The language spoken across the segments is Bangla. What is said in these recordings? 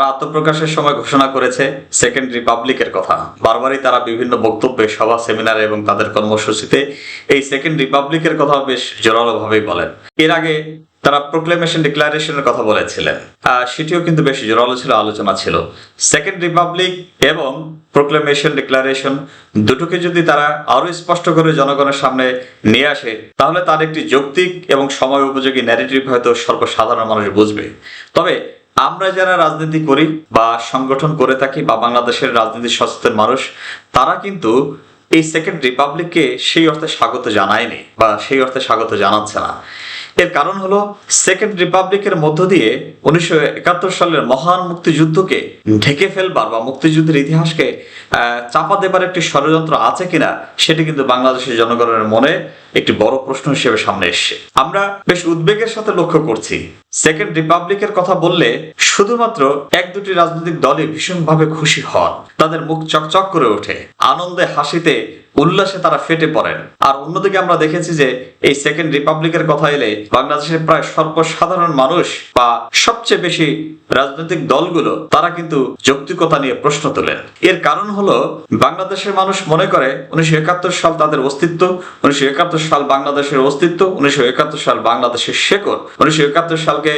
তারা আত্মপ্রকাশের সময় ঘোষণা করেছে সেকেন্ড রিপাবলিকের কথা। বারবারই তারা বিভিন্ন বক্তব্যে, সভা, সেমিনারে এবং তাদের কর্মসূচিতে এই সেকেন্ড রিপাবলিকের কথা বেশ জোরালোভাবেই বলেন। এর আগে তারা প্রোক্লেমেশন ডিক্লারেশনের কথা বলেছিলেন। সেটিও কিন্তু বেশ জোরালো ছিল, আলোচনা ছিল। সেকেন্ড রিপাবলিক এবং প্রোক্লেমেশন ডিক্লারেশন দুটোকে যদি তারা আরও স্পষ্ট করে জনগণের সামনে নিয়ে আসে, তাহলে তার একটি যৌক্তিক এবং সময় উপযোগী ন্যারেটিভ হয়তো সর্বসাধারণ মানুষ বুঝবে। তবে আমরা যারা রাজনীতি করি বা সংগঠন করে থাকি বা বাংলাদেশের রাজনীতি সচেতন মানুষ, তারা কিন্তু এই সেকেন্ড রিপাবলিককে সেই অর্থে স্বাগত জানায়নি বা সেই অর্থে স্বাগত জানাচ্ছে না। এর কারণ হলো সেকেন্ড রিপাবলিকের মধ্য দিয়ে উনিশশো একাত্তর সালের মহান মুক্তিযুদ্ধকে ঢেকে ফেলবার বা মুক্তিযুদ্ধের ইতিহাসকে চাপা দেবার একটি ষড়যন্ত্র আছে কিনা, সেটি কিন্তু বাংলাদেশের জনগণের মনে একটি বড় প্রশ্ন হিসেবে সামনে এসছে। আমরা বেশ উদ্বেগের সাথে লক্ষ্য করছি। সেকেন্ড রিপাবলিকের কথা বললে শুধুমাত্র এক দুটি রাজনৈতিক দলে ভীষণভাবে খুশি হন। তাদের মুখ চকচক করে ওঠে। আনন্দে, হাসিতে, উল্লাসে তারা ফেটে পড়েন। আর অন্যদিকে আমরা দেখেছি যে এই সেকেন্ড রিপাবলিকের কথা এলে বাংলাদেশের প্রায় সর্বসাধারণ মানুষ বা সবচেয়ে বেশি রাজনৈতিক দলগুলো তারা কিন্তু যৌক্তিকতা নিয়ে প্রশ্ন তোলেন। এর কারণ হলো বাংলাদেশের মানুষ মনে করে উনিশশো একাত্তর সাল তাদের অস্তিত্ব, উনিশশো একাত্তর সাল বাংলাদেশের অস্তিত্ব, উনিশশো একাত্তর সাল বাংলাদেশের শেকড়। উনিশশো একাত্তর সালকে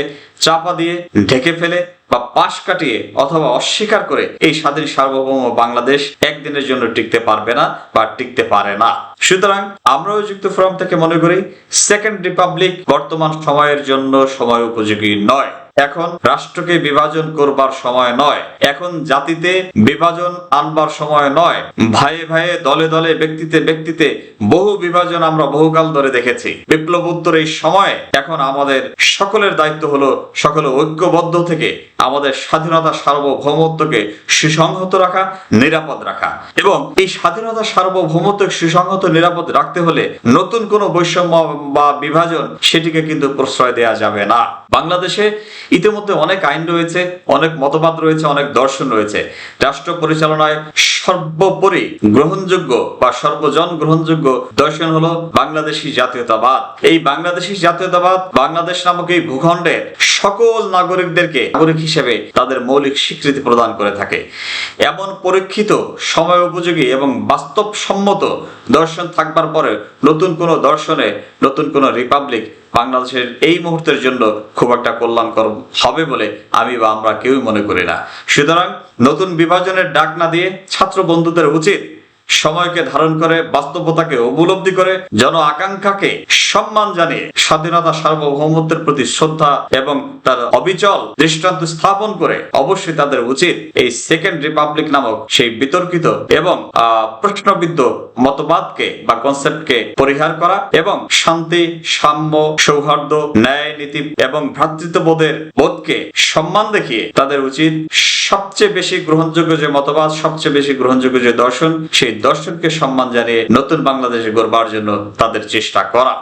চাপা দিয়ে ঢেকে ফেলে বা পাশ কাটিয়ে অথবা অস্বীকার করে এই স্বাধীন সার্বভৌম বাংলাদেশ একদিনের জন্য টিকতে পারবে না বা টিকতে পারে না। সুতরাং আমরাও যুক্ত ফোরাম থেকে মনে করি, সেকেন্ড রিপাবলিক বর্তমান সময়ের জন্য সময় উপযোগী নয়। এখন রাষ্ট্রকে বিভাজন করবার সময় নয়, এখন জাতিতে বিভাজন আনবার সময় নয়। ভাইয়ে ভাইয়ে, দলে দলে, ব্যক্তিতে ব্যক্তিতে বহু বিভাজন আমরা বহুকাল ধরে দেখেছি। বিপ্লবোত্তর এই সময় এখন আমাদের সকলের দায়িত্ব হলো সকলে ঐক্যবদ্ধ থেকে আমাদের স্বাধীনতা সার্বভৌমত্বকে সুসংহত রাখা, নিরাপদ রাখা। এবং এই স্বাধীনতা সার্বভৌমত্ব সুসংহত, নিরাপদ রাখতে হলে নতুন কোনো বৈষম্য বা বিভাজন সেটিকে কিন্তু প্রশ্রয় দেওয়া যাবে না। বাংলাদেশে ইতিমধ্যে অনেক আইন রয়েছে, অনেক মতবাদ রয়েছে, অনেক দর্শন রয়েছে। রাষ্ট্র পরিচালনায় সর্বোপরি গ্রহণযোগ্য বা সর্বজন গ্রহণযোগ্য দর্শন হলো বাংলাদেশি জাতীয়তাবাদ। এই বাংলাদেশি জাতীয়তাবাদ বাংলাদেশ নামক এই ভূখণ্ডের সকল নাগরিকদেরকে নাগরিক হিসেবে তাদের মৌলিক স্বীকৃতি প্রদান করে থাকে। এমন পরীক্ষিত সময় উপযোগী এবং বাস্তবসম্মত দর্শন থাকবার পরে নতুন কোনো দর্শনে নতুন কোনো রিপাবলিক বাংলাদেশের এই মুহূর্তের জন্য খুব একটা কল্যাণকর হবে বলে আমি বা আমরা কেউই মনে করি না। সুতরাং নতুন বিভাজনের ডাক না দিয়ে ছাত্র বন্ধুদের উচিত সময়কে ধারণ করে, বাস্তবতাকে উপলব্ধি করে জন আকাঙ্ক্ষাকে সম্মান জানিয়ে স্বাধীনতা সার্বভৌমত্বের প্রতি শ্রদ্ধা এবং তার অবিচল দৃষ্টান্ত স্থাপন করে অবশ্যই তাদের উচিত এই সেকেন্ড রিপাবলিক নামক সেই বিতর্কিত এবং প্রশ্নবিদ্ধ মতবাদকে বা কনসেপ্টকে পরিহার করা এবং শান্তি, সাম্য, সৌহার্দ্য, ন্যায়, নীতি এবং ভ্রাতৃত্ববোধের বোধকে সম্মান দেখিয়ে তাদের উচিত সবচেয়ে বেশি গ্রহণযোগ্য যে মতবাদ, সবচেয়ে বেশি গ্রহণযোগ্য যে দর্শন, সেই দর্শনকে সম্মান জানিয়ে নতুন বাংলাদেশে গড়বার জন্য তাদের চেষ্টা করা।